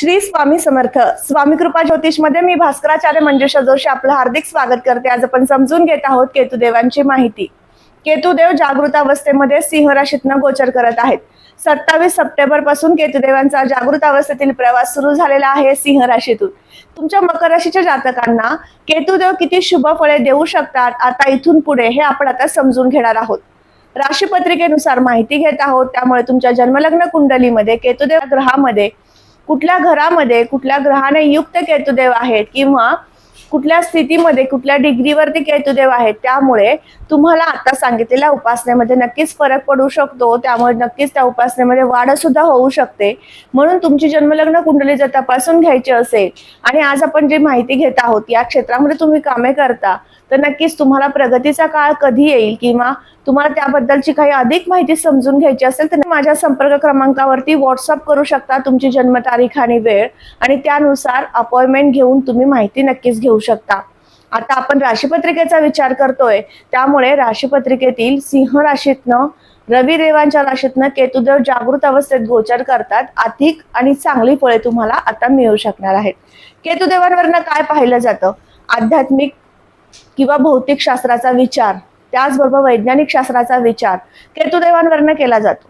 श्री स्वामी समर्थ. स्वामी कृपा ज्योतिषमध्ये मी भास्कराचार्य मंजुषा जोशी आपलं हार्दिक स्वागत करते. आज आपण समजून घेत आहोत केतुदेवांची माहिती. केतुदेव जागृत अवस्थेमध्ये सिंह राशीतनं गोचर करत आहेत. सत्तावीस सप्टेंबरपासून केतुदेवांचा जागृत अवस्थेतील प्रवास सुरू झालेला आहे सिंह राशीतून तुमच्या मकर राशीच्या जातकांना केतुदेव किती शुभ फळे देऊ शकतात? आता इथून पुढे हे आपण आता समजून घेणार आहोत. राशीपत्रिकेनुसार माहिती घेत आहोत. त्यामुळे तुमच्या जन्मलग्न कुंडलीमध्ये केतुदेव ग्रहामध्ये कुठल्या घरामध्ये कुठल्या ग्रहाने युक्त केतुदेव आहेत किंवा कुठल्या स्थितीमध्ये कुठल्या डिग्रीवरती केतुदेव आहेत त्यामुळे तुम्हाला आता सांगितलेल्या उपासनेमध्ये नक्कीच फरक पडू शकतो त्यामुळे नक्कीच त्या उपासनेमध्ये वाढ सुद्धा होऊ शकते. म्हणून तुमची जन्मलग्न कुंडली जर तपासून घ्यायची असेल आणि आज आपण जी माहिती घेत आहोत या क्षेत्रामध्ये तुम्ही कामे करता तर नक्कीच तुम्हाला प्रगतीचा काळ कधी येईल किंवा तुम्हाला त्याबद्दलची काही अधिक माहिती समजून घ्यायची असेल तर माझ्या संपर्क क्रमांकावरती व्हॉट्सअप करू शकता तुमची जन्मतारीख आणि वेळ आणि त्यानुसार अपॉइंटमेंट घेऊन तुम्ही माहिती नक्कीच घेऊ शकता. आता आपण राशीपत्रिकेचा विचार करतोय. त्यामुळे राशीपत्रिकेतील सिंह राशीतनं रवी देवांच्या राशीतनं केतुदेव जागृत अवस्थेत गोचर करतात. अधिक आणि चांगली फळे तुम्हाला आता मिळू शकणार आहेत. केतुदेवांवरनं काय पाहिलं जातं? आध्यात्मिक किंवा भौतिक शास्त्राचा विचार त्याचबरोबर वैज्ञानिक शास्त्राचा विचार केतुदेवांवरनं केला जातो.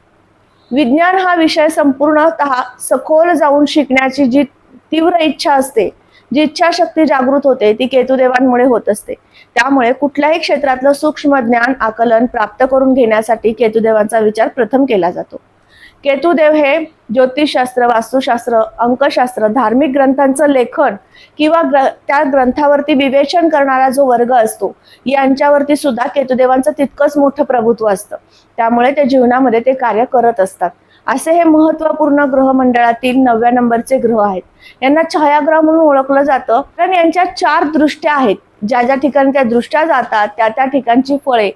विज्ञान हा विषय संपूर्णतः सखोल जाऊन शिकण्याची जी तीव्र इच्छा असते जी इच्छाशक्ती जागृत होते ती केतुदेवांमुळे होत असते. त्यामुळे कुठल्याही क्षेत्रातलं सूक्ष्म ज्ञान आकलन प्राप्त करून घेण्यासाठी केतुदेवांचा विचार प्रथम केला जातो. केतुदेव हे ज्योतिषशास्त्र वास्तुशास्त्र अंकशास्त्र धार्मिक ग्रंथांचं लेखन किंवा ग्र त्या ग्रंथावरती विवेचन करणारा जो वर्ग असतो यांच्यावरती सुद्धा केतुदेवांचं तितकंच मोठं प्रभुत्व असतं. त्यामुळे ते जीवनामध्ये ते कार्य करत असतात. असे हे महत्त्वपूर्ण ग्रहमंडळातील नवव्या नंबरचे ग्रह आहेत. यांना छायाग्रह म्हणून ओळखलं जातं. कारण यांच्या चार दृष्ट्या आहेत. ज्या ज्या ठिकाणी त्या दृष्ट्या जातात त्या त्या ठिकाणची फळे.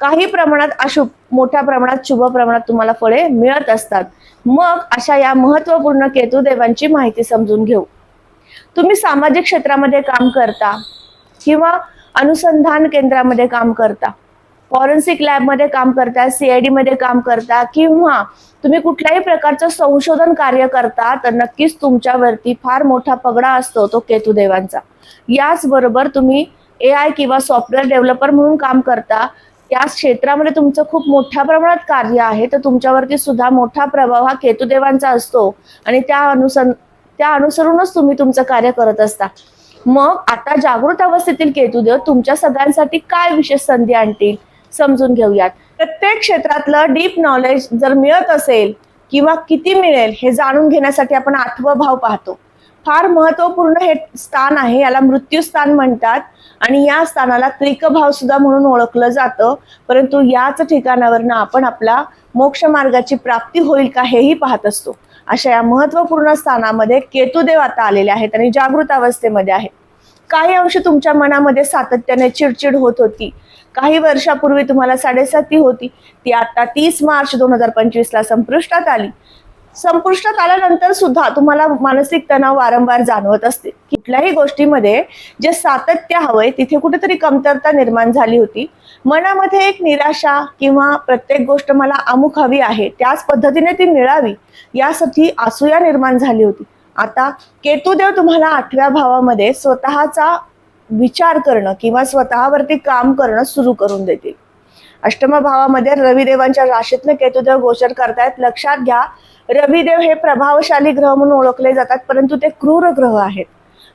काही प्रमाणात अशुभ मोठ्या प्रमाणात शुभ प्रमाणात तुम्हाला फळे मिळत असतात. मग अशा या महत्त्वपूर्ण केतुदेवांची माहिती समजून घेऊ. तुम्ही सामाजिक क्षेत्रामध्ये काम करता किंवा अनुसंधान केंद्रामध्ये काम करता. फॉरेन्सिक लॅबमध्ये काम करता सीआयडी मध्ये काम करता किंवा तुम्ही कुठल्याही प्रकारचं संशोधन कार्य करता तर नक्कीच तुमच्यावरती फार मोठा पगडा असतो तो केतुदेवांचा. याचबरोबर तुम्ही ए आय किंवा सॉफ्टवेअर डेव्हलपर म्हणून काम करता त्या क्षेत्रामध्ये तुमचं खूप मोठ्या प्रमाणात कार्य आहे तर तुमच्यावरती सुद्धा मोठा प्रभाव हा केतुदेवांचा असतो. आणि त्या अनुसर त्या अनुसरूनच तुम्ही तुमचं कार्य करत असता. मग आता जागृत अवस्थेतील केतुदेव तुमच्या सगळ्यांसाठी काय विशेष संधी आणतील? समजून घेऊयात. प्रत्येक क्षेत्रातलं डीप नॉलेज जर मिळत असेल किंवा किती मिळेल हे जाणून घेण्यासाठी आपण आठवं भाव पाहतो. फार महत्त्वपूर्ण हे स्थान आहे याला मृत्यू स्थान म्हणतात आणि या स्थानाला त्रिकभाव सुद्धा म्हणून ओळखलं जातं. परंतु याच ठिकाणावरनं आपण आपला मोक्ष मार्गाची प्राप्ती होईल का हेही पाहत असतो. अशा या महत्त्वपूर्ण स्थानामध्ये केतुदेव आता आलेले आहेत आणि जागृत अवस्थेमध्ये आहेत. काही अंश तुमच्या मनामध्ये सातत्याने चिडचिड होत होती. काही वर्षापूर्वी तुम्हाला साडेसाती होती. ती आता तीस मार्च दोन हजार पंचवीस ला संपुष्टात आली. संपुष्टात आल्यानंतर सुद्धा तुम्हाला मानसिक तणाव वारंवार जाणवत असते. कुठल्याही गोष्टीमध्ये जे सातत्य हवंय तिथे कुठेतरी कमतरता निर्माण झाली होती. मनामध्ये एक निराशा किंवा प्रत्येक गोष्ट मला अमुक हवी आहे त्याच पद्धतीने ती मिळावी यासाठी असूया निर्माण झाली होती. आता केतुदेव तुम्हाला आठव्या भावामध्ये स्वतःचा विचार करणं किंवा स्वतःवरती काम करणं सुरू करून देतील. अष्टम भावामध्ये रविदेवांच्या राशीतनं केतुदेव गोचर करतायत. लक्षात घ्या रविदेव हे प्रभावशाली ग्रह म्हणून ओळखले जातात परंतु ते क्रूर ग्रह आहेत.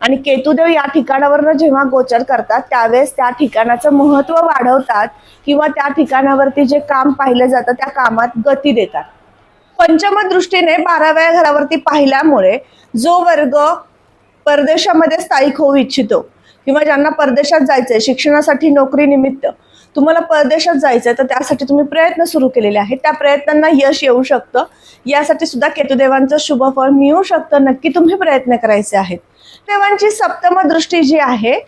आणि केतुदेव या ठिकाणावरनं जेव्हा गोचर करतात त्यावेळेस त्या ठिकाणाचं महत्त्व वाढवतात किंवा त्या ठिकाणावरती जे काम पाहिलं जातं त्या कामात गती देतात. पंचम दृष्टीने बाराव्या घरावरती पाहिल्यामुळे जो वर्ग परदेशामध्ये स्थायिक होऊ इच्छितो किंवा ज्यांना परदेशात जायचंय शिक्षणासाठी नोकरी निमित्त तुम्हाला परदेशात जायचंय तर त्यासाठी तुम्ही प्रयत्न सुरू केलेले आहेत. त्या प्रयत्नांना यश येऊ शकतं. यासाठी सुद्धा केतुदेवांचं शुभ फळ मिळू शकतं. नक्की तुम्ही प्रयत्न करायचे आहेत. देवांची सप्तम दृष्टी जी आहे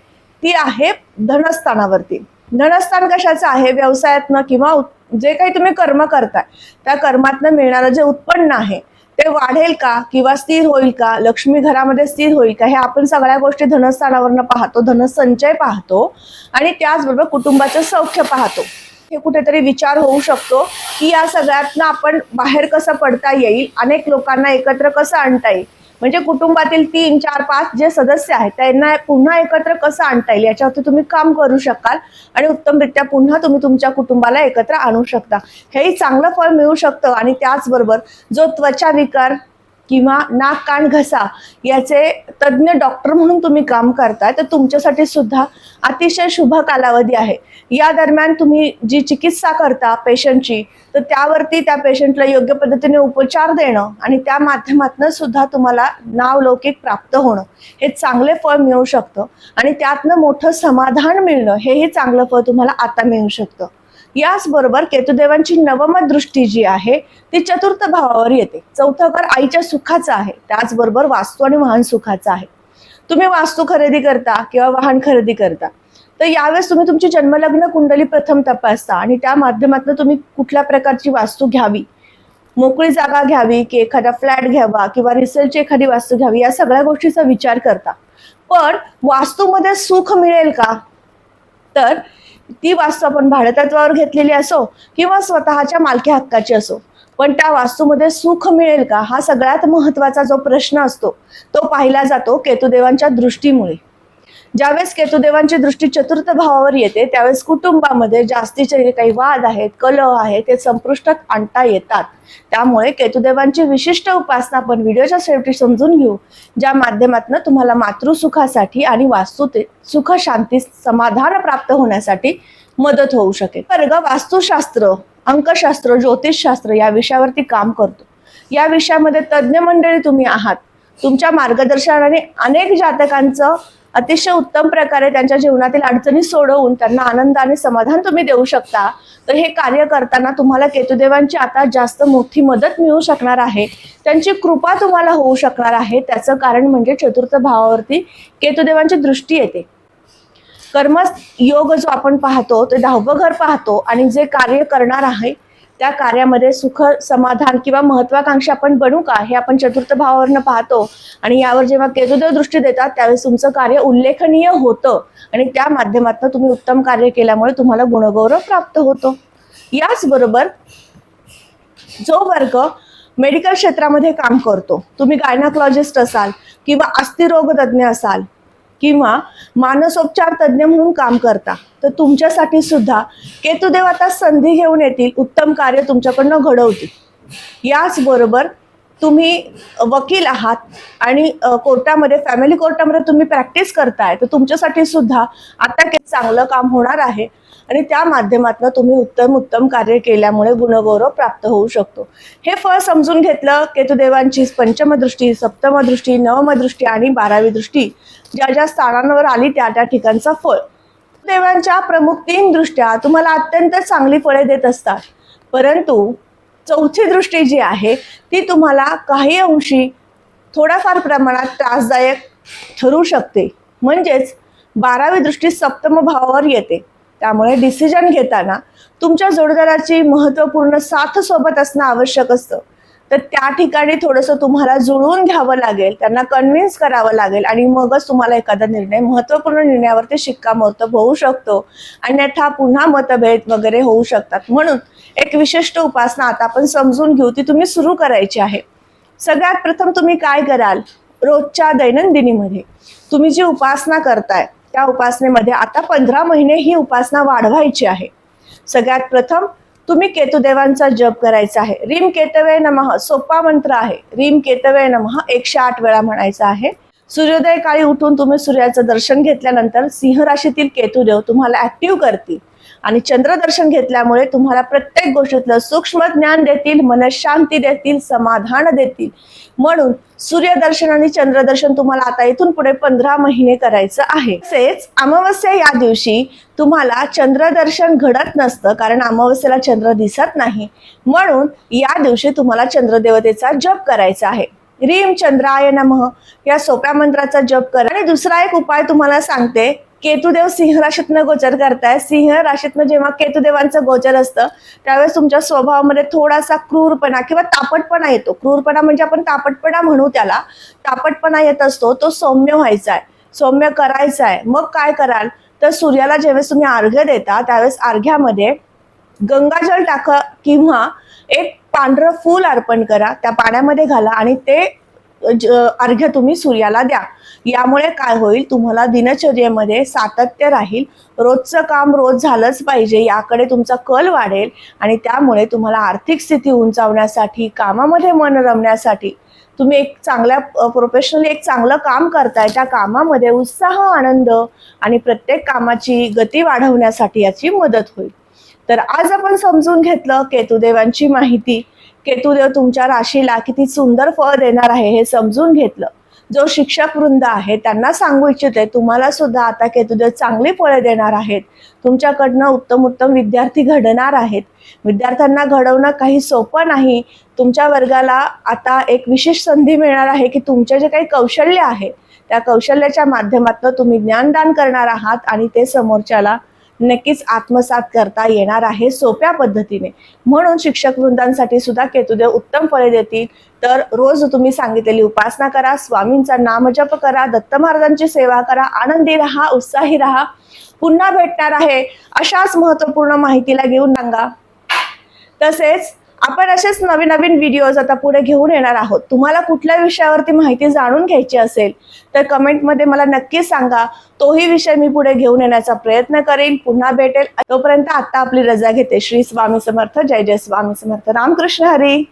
ती आहे धनस्थानावरती. धनस्थान कशाचं आहे? व्यवसायातनं किंवा जे काही तुम्ही कर्म करताय त्या कर्मातनं मिळणारं जे उत्पन्न आहे ते वाढेल का किंवा स्थिर होईल का? लक्ष्मी घरामध्ये स्थिर होईल का? हे आपण सगळ्या गोष्टी धनस्थानावरनं पाहतो धनसंचय पाहतो आणि त्याचबरोबर कुटुंबाचं सौख्य पाहतो. हे कुठेतरी विचार होऊ शकतो की या सगळ्यातनं आपण बाहेर कसं पडता येईल? अनेक लोकांना एकत्र कसं आणता येईल? म्हणजे कुटुंबातील तीन चार पाच जे सदस्य आहेत त्यांना पुन्हा एकत्र कसं आणता येईल? याच्यावरती तुम्ही काम करू शकाल आणि उत्तमरित्या पुन्हा तुम्ही तुमच्या कुटुंबाला एकत्र आणू शकता. हेही चांगलं फळ मिळू शकतं आणि त्याचबरोबर जो त्वचा विकार किंवा नाक कान घसा याचे तज्ज्ञ डॉक्टर म्हणून तुम्ही काम करताय तर तुमच्यासाठी सुद्धा अतिशय शुभ कालावधी आहे. या दरम्यान तुम्ही जी चिकित्सा करता पेशंटची तर त्यावरती त्या पेशंटला योग्य पद्धतीने उपचार देणं आणि त्या माध्यमातून सुद्धा तुम्हाला नावलौकिक प्राप्त होणं हे चांगले फळ मिळू शकतं. आणि त्यातनं मोठं समाधान मिळणं हेही चांगलं फळ तुम्हाला आता मिळू शकतं. याचबरोबर केतुदेवांची नवम दृष्टी जी आहे ती चतुर्थ भावावर येते. चौथं घर आईच्या सुखाचं आहे. त्याचबरोबर वास्तू आणि वाहन सुखाचं आहे. तुम्ही वास्तू खरेदी करता किंवा वाहन खरेदी करता तर यावेळेस तुम्ही तुमची जन्मलग्न कुंडली प्रथम तपासता आणि त्या माध्यमातून तुम्ही कुठल्या प्रकारची वास्तू घ्यावी? मोकळी जागा घ्यावी की एखादा फ्लॅट घ्यावा किंवा रिसेलची एखादी वास्तू घ्यावी? या सगळ्या गोष्टीचा विचार करता. पण वास्तूमध्ये सुख मिळेल का? तर ती वास्तू आपण भाडेतत्वावर घेतलेली असो किंवा स्वतःच्या मालकी हक्काची असो पण त्या वास्तूमध्ये सुख मिळेल का? हा सगळ्यात महत्त्वाचा जो प्रश्न असतो तो पाहिला जातो केतुदेवांच्या दृष्टीमुळे. ज्यावेळेस केतुदेवांची दृष्टी चतुर्थ भावावर येते त्यावेळेस कुटुंबामध्ये जास्तीचे जे काही वाद आहेत कलह आहेत ते संपुष्टात आणता येतात. त्यामुळे केतुदेवांची विशिष्ट उपासना आपण व्हिडिओच्या शेवटी समजून घेऊ ज्या माध्यमातून तुम्हाला मातृसुखासाठी आणि वास्तू सुख शांती समाधान प्राप्त होण्यासाठी मदत होऊ शकेल. वर्ग वास्तुशास्त्र अंकशास्त्र ज्योतिषशास्त्र या विषयावरती काम करतो. या विषयामध्ये तज्ज्ञ मंडळी तुम्ही आहात. तुमच्या मार्गदर्शनाने अनेक जातकांचं अतिशय उत्तम प्रकारे त्यांच्या जीवनातील अडचणी सोडवून त्यांना आनंद आणि समाधान तुम्ही देऊ शकता. तर हे कार्य करताना तुम्हाला केतुदेवांची आता जास्त मोठी मदत मिळू शकणार आहे. त्यांची कृपा तुम्हाला होऊ शकणार आहे. त्याचं कारण म्हणजे चतुर्थ भावावरती केतुदेवांची दृष्टी येते. कर्म योग जो आपण पाहतो ते दहावं घर पाहतो आणि जे कार्य करणार आहे त्या कार्यामध्ये सुख समाधान किंवा महत्वाकांक्षा आपण बनू का? हे आपण चतुर्थ भावावरनं पाहतो. आणि यावर जेव्हा केतुदेव दृष्टी देतात त्यावेळेस तुमचं कार्य उल्लेखनीय होतं. आणि त्या माध्यमातून तुम्ही उत्तम कार्य केल्यामुळे तुम्हाला गुणगौरव प्राप्त होतो. याचबरोबर जो वर्ग मेडिकल क्षेत्रामध्ये काम करतो तुम्ही गायनाकॉलॉजिस्ट असाल किंवा अस्थिरोगतज्ञ असाल किंवा मानसोपचार तज्ज्ञ म्हणून काम करता तर तुमच्यासाठी सुद्धा केतुदेव आता संधी घेऊन येतील उत्तम कार्य तुमच्याकडनं घडवतील. याचबरोबर तुम्ही वकील आहात आणि कोर्टामध्ये फॅमिली कोर्टामध्ये तुम्ही प्रॅक्टिस करताय तर तुमच्यासाठी सुद्धा आता काही चांगलं काम होणार आहे. आणि त्या माध्यमातून तुम्ही उत्तम उत्तम कार्य केल्यामुळे गुणगौरव प्राप्त होऊ शकतो. हे फळ समजून घेतलं केतुदेवांची पंचम दृष्टी सप्तम दृष्टी नवम दृष्टी आणि बारावी दृष्टी ज्या ज्या स्थानांवर आली त्या त्या ठिकाणचा फळ. देवांच्या प्रमुख तीन दृष्ट्या तुम्हाला अत्यंत चांगली फळे देत असतात. परंतु चौथी दृष्टी जी आहे ती तुम्हाला काही अंशी थोड्याफार प्रमाणात त्रासदायक ठरू शकते. म्हणजेच बारावी दृष्टी सप्तम भावावर येते. त्यामुळे डिसिजन घेताना तुमच्या जोडदाराची महत्त्वपूर्ण साथ सोबत असणं आवश्यक असतं. तर त्या ठिकाणी थोडंसं तुम्हाला जुळवून घ्यावं लागेल त्यांना कन्व्हिन्स करावं लागेल आणि मगच तुम्हाला एखादा निर्णय महत्त्वपूर्ण निर्णयावरती शिक्कामोर्तब होऊ शकतो. अन्यथा पुन्हा मतभेद वगैरे होऊ शकतात. म्हणून एक विशिष्ट उपासना आता आपण समजून घेऊ ती तुम्ही सुरू करायची आहे. सगळ्यात प्रथम तुम्ही काय कराल? रोजच्या दैनंदिनीमध्ये तुम्ही जी उपासना करताय त्या उपासनेमध्ये आता पंधरा महिने ही उपासना वाढवायची आहे. सगळ्यात प्रथम तुम्ही केतुदेवांचा जप करायचा आहे. रीम केतवे नमः सोपा मंत्र आहे. रीम केतवे नमः एकशे आठ वेळा म्हणायचा आहे. सूर्योदय काळी उठून तुम्ही सूर्याचं दर्शन घेतल्यानंतर सिंह राशीतील केतुदेव तुम्हाला ऍक्टिव्ह करतील. आणि चंद्रदर्शन घेतल्यामुळे तुम्हाला प्रत्येक गोष्टीतलं सूक्ष्म ज्ञान देतील मनशांती देतील समाधान देतील. म्हणून सूर्यदर्शन आणि चंद्रदर्शन तुम्हाला आता इथून पुढे पंधरा महिने करायचं आहे. तसेच अमावस्या या दिवशी तुम्हाला चंद्रदर्शन घडत नसतं कारण अमावस्येला चंद्र दिसत नाही. म्हणून या दिवशी तुम्हाला चंद्रदेवतेचा जप करायचा आहे. रीम चंद्राय नमः या सोप्या मंत्राचा जप करा. आणि दुसरा एक उपाय तुम्हाला सांगते. केतुदेव सिंह राशीतनं गोचर करताय. सिंह राशीतनं जेव्हा केतुदेवांचं गोचर असतं त्यावेळेस तुमच्या स्वभावामध्ये थोडासा क्रूरपणा किंवा तापटपणा येतो. क्रूरपणा म्हणजे आपण तापटपणा म्हणू त्याला. तापटपणा येत असतो तो सौम्य व्हायचा आहे सौम्य करायचा आहे मग काय कराल? तर सूर्याला ज्यावेळेस तुम्ही अर्घ्य देता त्यावेळेस अर्घ्यामध्ये गंगाजल टाका किंवा एक पांढरं फूल अर्पण करा. त्या पाण्यामध्ये घाला आणि ते अर्घ्य तुम्ही सूर्याला द्या. यामुळे काय होईल तुम्हाला दिनचर्येमध्ये सातत्य राहील. रोजचं काम रोज झालंच पाहिजे याकडे तुमचा कल वाढेल आणि त्यामुळे तुम्हाला आर्थिक स्थिती उंचावण्यासाठी कामामध्ये मन रमण्यासाठी तुम्ही एक चांगल्या प्रोफेशनली एक चांगलं काम करताय त्या कामामध्ये उत्साह आनंद आणि प्रत्येक कामाची गती वाढवण्यासाठी याची मदत होईल. तर आज आपण समजून घेतलं केतुदेवांची माहिती. केतुदेव तुमच्या राशीला किती सुंदर फळ देणार आहे हे समजून घेतलं. जो शिक्षक वृंद आहे त्यांना सांगू इच्छिते तुम्हाला सुद्धा आता केतुदेव चांगली फळे देणार आहेत. तुमच्याकडनं उत्तम उत्तम विद्यार्थी घडणार आहेत. विद्यार्थ्यांना घडवणं काही सोपं नाही. तुमच्या वर्गाला आता एक विशेष संधी मिळणार आहे की तुमचे जे काही कौशल्य आहे त्या कौशल्याच्या माध्यमातून तुम्ही ज्ञानदान करणार आहात आणि ते समोरच्याला नक्कीच आत्मसात करता येणार आहे सोप्या पद्धतीने. म्हणून शिक्षक वृंदांसाठी सुद्धा केतुदेव उत्तम फळे देतील. तर रोज तुम्ही सांगितलेली उपासना करा स्वामींचा नामजप करा दत्त महाराजांची सेवा करा आनंदी राहा उत्साही राहा. पुन्हा भेटणार आहे अशाच महत्त्वपूर्ण माहितीला घेऊन सांगा तसेच आपण असेच नवीन नवीन व्हिडिओज आता पुढे घेऊन येणार आहोत. तुम्हाला कुठल्या विषयावरती माहिती जाणून घ्यायची असेल तर कमेंटमध्ये मला नक्की सांगा. तोही विषय मी पुढे घेऊन येण्याचा प्रयत्न करेन. पुन्हा भेटेल. तोपर्यंत आता आपली रजा घेते. श्री स्वामी समर्थ. जय जय स्वामी समर्थ. रामकृष्ण हरी.